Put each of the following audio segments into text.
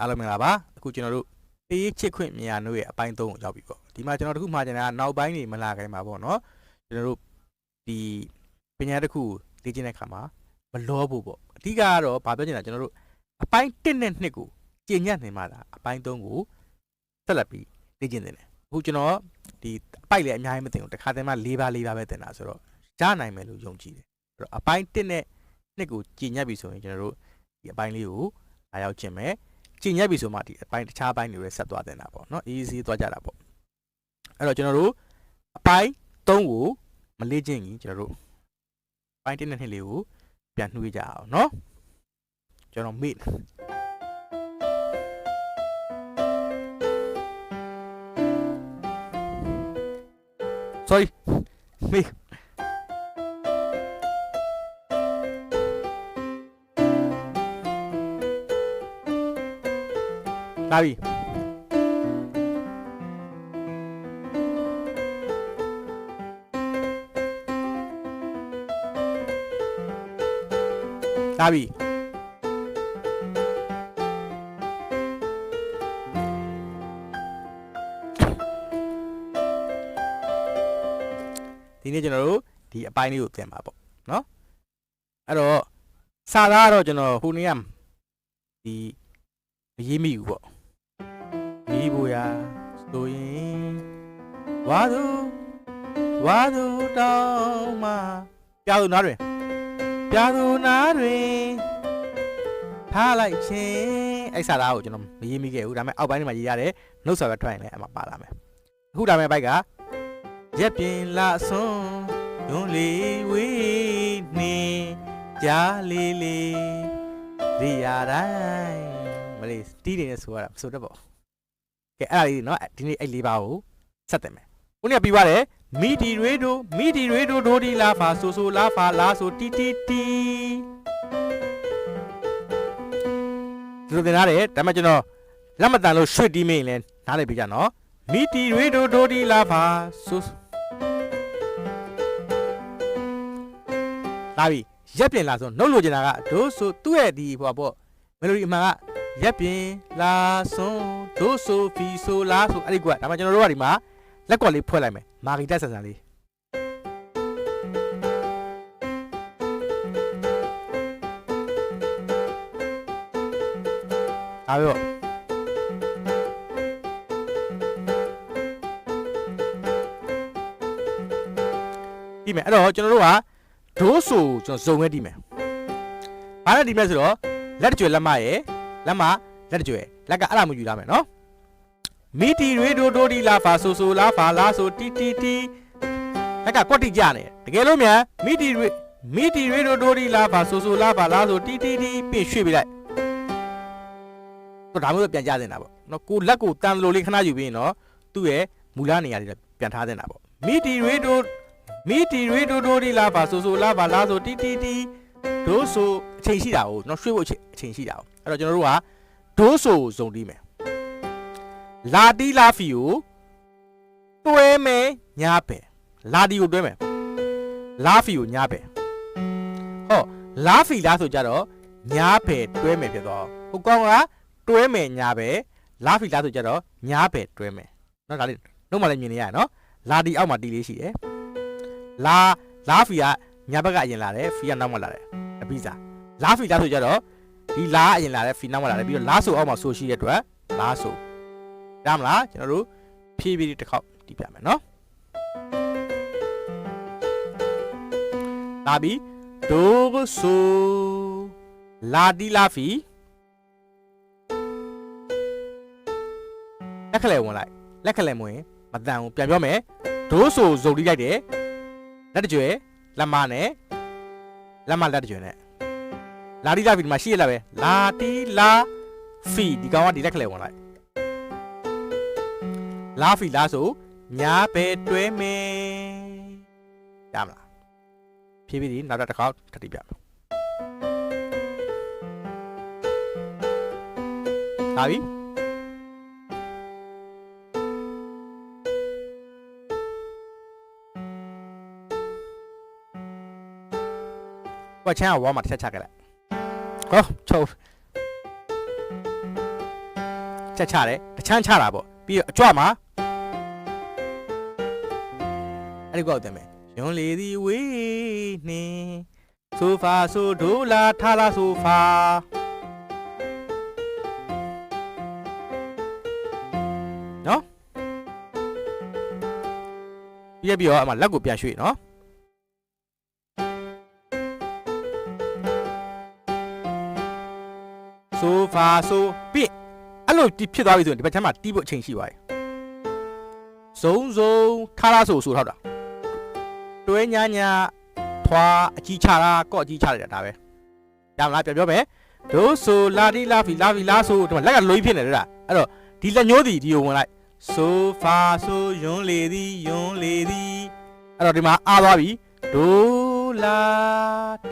အားလုံးမင်္ဂလာပါအခုကျွန်တော်တို့တေးချစ်ခွင့်မြန်တို့ရဲ့အပိုင်း3ကိုရောက်ပြီပေါ့ဒီမှာကျွန်တော်တို့ခုမှာကျန်တာကနောက်ပိုင်းနေမလာခိုင်းပါပေါ့နော်ကျွန်တော်တို့ဒီပညာတစ်ခုလေ့ကျင့်တဲ့အခါမှာမလောဖို့ပေါ့အဓိကကတော့ဗာပြောချင်တာကျွန်တော်တို့အပိုင်း1နဲ့2ကိုကျင့်ညတ်နေမှသာအပိုင်း3ကိုဆက်လက်ပြီးလေ့ကျင့်နေတယ်အခုကျွန်တော်ဒီအပိုက်လည်းအများကြီးမသိဘူးတစ်ခါတည်းမှ၄ပါး၄ပါးပဲတင်တာဆိုတော့ရနိုင်မယ်လို့ယုံကြည်တယ်အဲ့တော့အပိုင်း1နဲ့2ကိုကျင့်ညတ်ပြီဆိုရင်ကျွန်တော်တို့ဒီအပိုင်းလေးကိုလာရောက်ကျင့်မယ် ကြည်ညက်ပြီဆိုမှဒီအပိုင်းတခြားအပိုင်းတွေလည်းဆက်သွားတင်တာပေါ့နော် easy သွားကြတာပေါ့အဲ့တော့ကျွန်တော်တို့အပိုင်း3ကိုမလေ့ကျင့်ရင်ကျွန်တော်တို့အပိုင်း1နဲ့2လေးကိုပြန်နှွေးကြအောင်နော်ကျွန်တော်မေ့ sorry မေ့ လာပြီလာပြီဒီနေ့ကျွန်တော်တို့ဒီအပိုင်းလေးကိုပြင်ပါပေါ့နော်အဲ့တော့စာသားကတော့ကျွန်တော်ဟိုနေ့ကဒီမရေးမိဘူးပေါ့ မိဖို့ရာဆိုရင်ဝါသူဝါသူတောင်းမှာပြာသူနားတွင်ပြာသူနားတွင်ထားလိုက်ခြင်းအဲ့စာသားကိုကျွန်တော်မရေးမိခဲ့ဘူးဒါပေမဲ့အောက်ပိုင်းထဲမှာရေးရတယ်နှုတ်ဆက်ပဲထွက်ရင်လည်းအမှပါလာမယ်အခုဒါမဲ့ဘိုက်ကရက်ပြင်းလာဆွန်းယွန်းလေးဝေးနေကြားလေးလေးရိယာတိုင်းမလေးတီးနေနေဆိုရတာမဆိုတတ်ပေါ့ ကဲအဲ့ဒါလေးเนาะဒီနေ့အဲ့လေးပါကိုဆက်တယ်မယ်ခုနကပြီးသွားတယ်မီဒီရေဒိုမီဒီရေဒိုဒိုဒီလာဖာဆိုဆိုလာဖာလာဆိုတီတီတီဒီလိုတင်ထားတယ်ဒါမှကျွန်တော်လက်မတန်လို့ရွှေ့တီးမင်းလဲနားလိုက်ပြကြနော်မီဒီရေဒိုဒိုဒီလာဖာဆိုလာပြီရက်ပြင်လာဆိုနှုတ်လို့ကျင်တာကဒိုးဆိုသူ့ရဲ့ဒီဟိုပေါ့မယ်လိုဒီအမှန်က ရက်ပြင်လာဆွန်းဒိုးဆိုဖီဆိုလာဆိုအဲ့ဒီကွာဒါမှကျွန်တော်တို့ကဒီမှာလက်ကော်လေးဖွဲ့လိုက်မယ်မာဂီတက်ဆန်ဆန်လေးအားရောဒီမယ်အဲ့တော့ကျွန်တော်တို့ကဒိုးဆိုကျွန်တော်ဇုံနဲ့ဒီမယ်ဘာနဲ့ဒီမယ်ဆိုတော့လက်တကြွယ်လက်မရဲ့ လက်မလက်တကြွယ်လက်ကအဲ့ဒါမျိုးယူလာမယ်နော်မီတီရေဒိုဒိုဒီလာဖာဆိုဆိုလာဖာလာဆိုတီတီတီလက်ကကွက်တိကြနေတကယ်လို့မြန်မီတီရေမီတီရေဒိုဒိုဒီလာဖာဆိုဆိုလာဖာလာဆိုတီတီတီပြင်ရွှေ့ပြလိုက်တော့ဒါမျိုးပြန်ကြတင်တာပေါ့နော်ကိုလက်ကိုတန်လိုလေးခဏယူပြီးရင်တော့သူ့ရဲ့မူလနေရာတွေပြန်ထားတင်တာပေါ့မီတီရေဒိုမီတီရေဒိုဒိုဒီလာဖာဆိုဆိုလာဖာလာဆိုတီတီတီဒိုးဆိုအချိန်ရှိတာကိုနော်ရွှေ့ဖို့အချိန်အချိန်ရှိတာကို အဲ့တော့ကျွန်တော်တို့ကဒိုးဆိုဇုံတီးမယ်လာတီလာဖီကိုတွဲမယ်ညားပဲလာတီကိုတွဲမယ်လာဖီကိုညားပဲဟောလာဖီလားဆိုကြတော့ညားပဲတွဲမယ်ဖြစ်တော့ဟိုကောင်ကတွဲမယ်ညားပဲလာဖီလားဆိုကြတော့ညားပဲတွဲမယ်နော်ဒါလေးလုံးမလည်းမြင်နေရနော်လာတီအောက်မှာတီလေးရှိတယ်လာလာဖီကညာဘက်ကအရင်လာတယ်ဖီကနောက်မှလာတယ်အပိစာလာဖီလားဆိုကြတော့ ဒီလာအရင်လာတယ်ဖီနောက်မှလာတယ်ပြီးတော့လာဆိုအောက်မှာဆိုရှိတဲ့အတွက်လာဆိုရမလားကျွန်တော်တို့ဖြည်းဖြည်းတစ်ခေါက်တီးပြမယ်နော်လာပြီဒိုဆိုလာဒီလာဖီလက်ခလဲဝင်လိုက်လက်ခလဲမဝင်မတန်ဘူးပြန်ပြောမယ်ဒိုးဆိုဇုံတီးလိုက်တယ်လက်တကြွယ်လက်မနဲ့လက်မလက်တကြွယ်နဲ့ လာဒီလာဖီဒီမှာရှိရလားပဲလာတီလာဖီဒီကောင်ကဒီလက်ခလဲဝင်လိုက်လာဖီလာဆိုညာပဲတွဲမယ်ရမလားဖြည်းဖြည်းဒီနောက်တစ်ခေါက်ထပ်တီးပြမယ်လာပြီဝါချမ်းကဝါမှာတစ်ချက်ချခဲ့လိုက် ဟောချုပ်ချက်ချတယ်တချမ်းချတာပေါ့ပြီးတော့အကြွမှာအဲ့ဒီကောက်တယ်မယ်ယွန်လေသည်ဝေးနှင်းဆိုဖာဆိုဒိုလာထားလာဆိုဖာနော်ပြီးရပြီးတော့အမလက်ကိုပြန်ရွှေ့နော် ဆိုဖာဆိုပြီးအဲ့လိုဒီဖြစ်သွားပြီဆိုရင်ဒီဘက်ချမ်းမှာတီးဖို့အချိန်ရှိသွားပြီဇုံဇုံထားလာဆိုဆိုထောက်တာတွဲညာညာထွာအကြီးချတာကော့အကြီးချလိုက်တာဒါပဲရမလားပြန်ပြောမယ်ဒိုးဆိုလာဒီလာဖီလာဖီလာဆိုဒီမှာလက်ကလွိဖြစ်နေတယ်လားအဲ့တော့ဒီလက်ညှိုးဒီဒီကိုဝင်လိုက်ဆိုဖာဆိုယွန်းလေသည်ယွန်းလေသည်အဲ့တော့ဒီမှာအားသွားပြီဒိုးလာ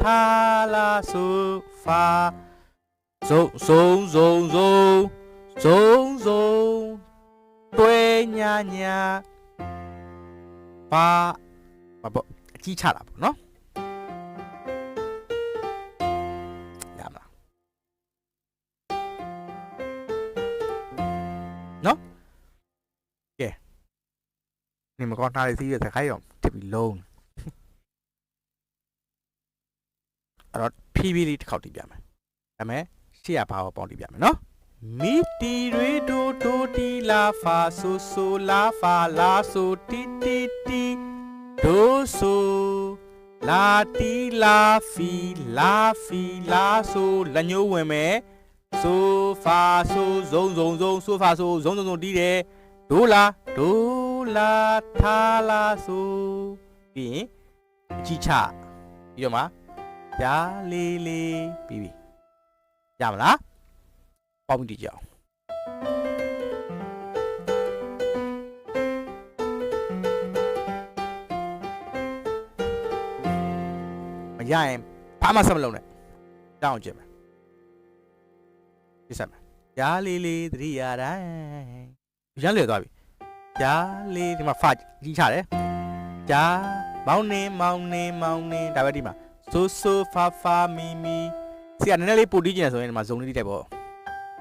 ထားလာဆိုဖာ ဇုံဇုံဇုံဇုံဇုံဇုံတွဲညာညာပါဘာပေါ့အကြီးချတာပေါ့နော်ရမလားနော်ကဲနေမကောင်းတားရစီးရတဲ့ခိုင်းရောတပြီလုံးအဲ့တော့ဖြည်းဖြည်းလေးတစ်ခေါက်တည်ပြမယ်ဒါမဲ့ ရှေ့ရဘာကိုပေါင်းတည်ပြမယ်နော်မီတီတွေဒိုဒိုတီလာဖာဆိုဆိုလာဖာလာဆိုတီတီတီဒိုဆိုလာတီလာဖီလာဖီလာဆိုလက်ညှိုးဝင်မယ်ဆိုဖာဆိုဇုံဇုံဇုံဆိုဖာဆိုဇုံဇုံဇုံတီးတယ်ဒိုလာဒိုလာထားလာဆိုပြီးရင်အကြီးချပြီးတော့မှရာလေးလေးပြီးပြီ ရမလားပေါင်းပြီးတည်ကြအောင်မရရင်ဘာမှဆက်မလုပ်နဲ့တောင်းအောင်ကြည့်မယ်ပြစ်ဆက်မယ်ရာလေးလေးသတိရတိုင်းရမ်းလေသွားပြီရာလေးဒီမှာဖာကြီးချတယ်ဂျာမောင်းနေမောင်းနေမောင်းနေဒါပဲဒီမှာဆိုဆိုဖာဖာမီမီ စီကနည်းနည်းလေးပို့တီးကျင်ဆိုရင်ဒီမှာဇုံလေးတက်ပေါ့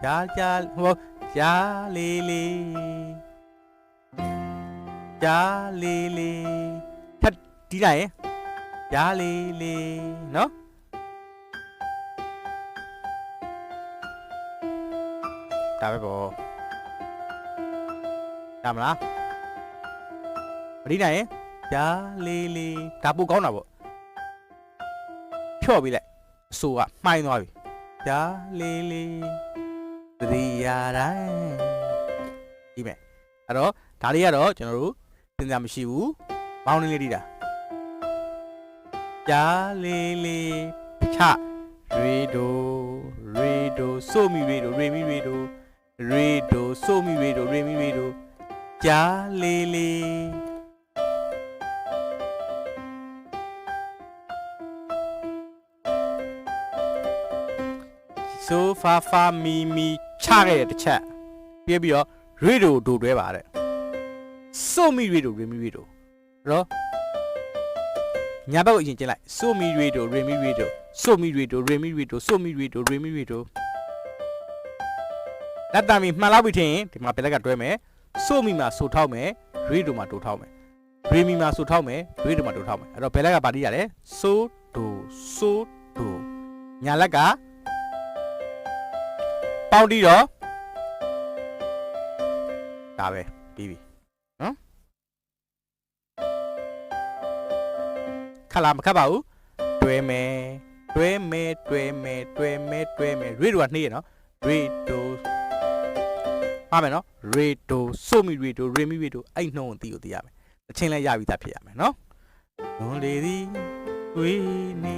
ရာရာဟောရာလေးလေးရာလေးလေးထပ်တီးလိုက်ရင်ရာလေးလေးနော်ဒါပဲပေါ့ဒါမလားမတီးနိုင်ရင်ရာလေးလေးဒါပိုကောင်းတာပေါ့ဖြော့ပြီးလိုက် အဆိုးကမှိုင်းသွားပြီရာလေးလေးသတိရတိုင်းဒီမဲ့အဲ့တော့ဒါလေးကတော့ကျွန်တော်တို့သင်ကြမရှိဘူးမောင်းနေလေးတီးတာကြားလေးလေးချရေဒိုရေဒိုဆိုမီရေဒိုရေမီရေဒိုရေဒိုဆိုမီရေဒိုရေမီရေဒိုကြားလေးလေး ဆိုဖာဖာမီမီချခဲ့တဲ့တစ်ချက်ပြီးပြီးတော့ရေဒိုဒိုတွဲပါတဲ့ဆိုမီရေဒိုရေမီရေဒိုအဲ့တော့ညာဘက်ကိုအရင်ကျင်းလိုက်ဆိုမီရေဒိုရေမီရေဒိုဆိုမီရေဒိုရေမီရေဒိုဆိုမီရေဒိုရေမီရေဒိုလက်တမီမှန်လောက်ပြီထင်ရင်ဒီမှာပြလက်ကတွဲမယ်ဆိုမီမှာဆိုထောက်မယ်ရေဒိုမှာဒိုထောက်မယ်ရေမီမှာဆိုထောက်မယ်ရေဒိုမှာဒိုထောက်မယ်အဲ့တော့ဘယ်လက်ကပါတီးရလဲဆိုဒိုဆိုဒိုညာလက်က ပေါင်းတီးတော့ဒါပဲပြီးပြီနော်ခလာမခတ်ပါဘူးတွဲမယ်တွဲမယ်တွဲမယ်တွဲမယ်တွဲမယ်ရေဒိုကနှေးရနော်ရေဒိုပါမယ်နော်ရေဒိုဆိုမီရေဒိုရေမီရေဒိုအဲ့နှုံးကိုတီးကိုတီးရမယ်အချင်းလဲရပြီးသားဖြစ်ရမယ်နော်ငွန်လေသည်ဝေးနေ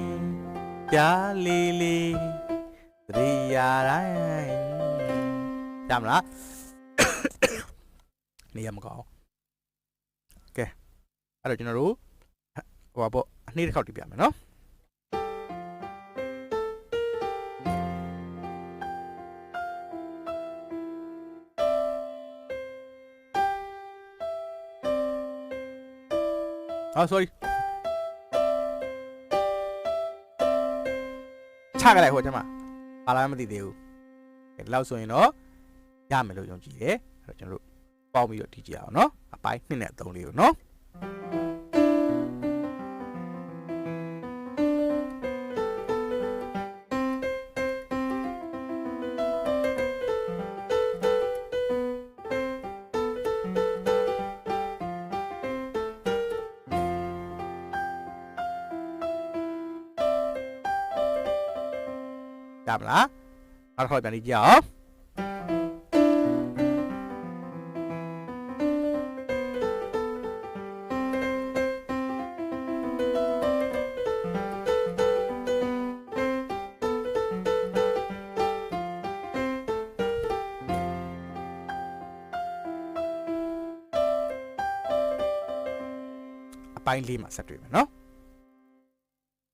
ကြားလေးလေး သတိရတိုင်းရမလားနေရမကောင်းကဲအဲ့တော့ကျွန်တော်တို့ဟိုပါပေါ့အနှေးတစ်ခေါက်တီးပြမယ်နော်အော် sorry ချကြလိုက်ဟိုကျမ ဘာလာမသိသေးဘူးကဲဒီလောက်ဆိုရင်တော့ရမယ်လို့ယုံကြည်တယ်အဲ့တော့ကျွန်တော်တို့ပေါင်းပြီးတော့ဒီကြည့်အောင်နော်အပိုင်း2နဲ့3လေးကိုနော် မလားနောက်တစ်ခေါက်ပြန်ကြည့်ကြအောင်အပိုင်းလေးမှာဆက်တွေ့မယ်နော်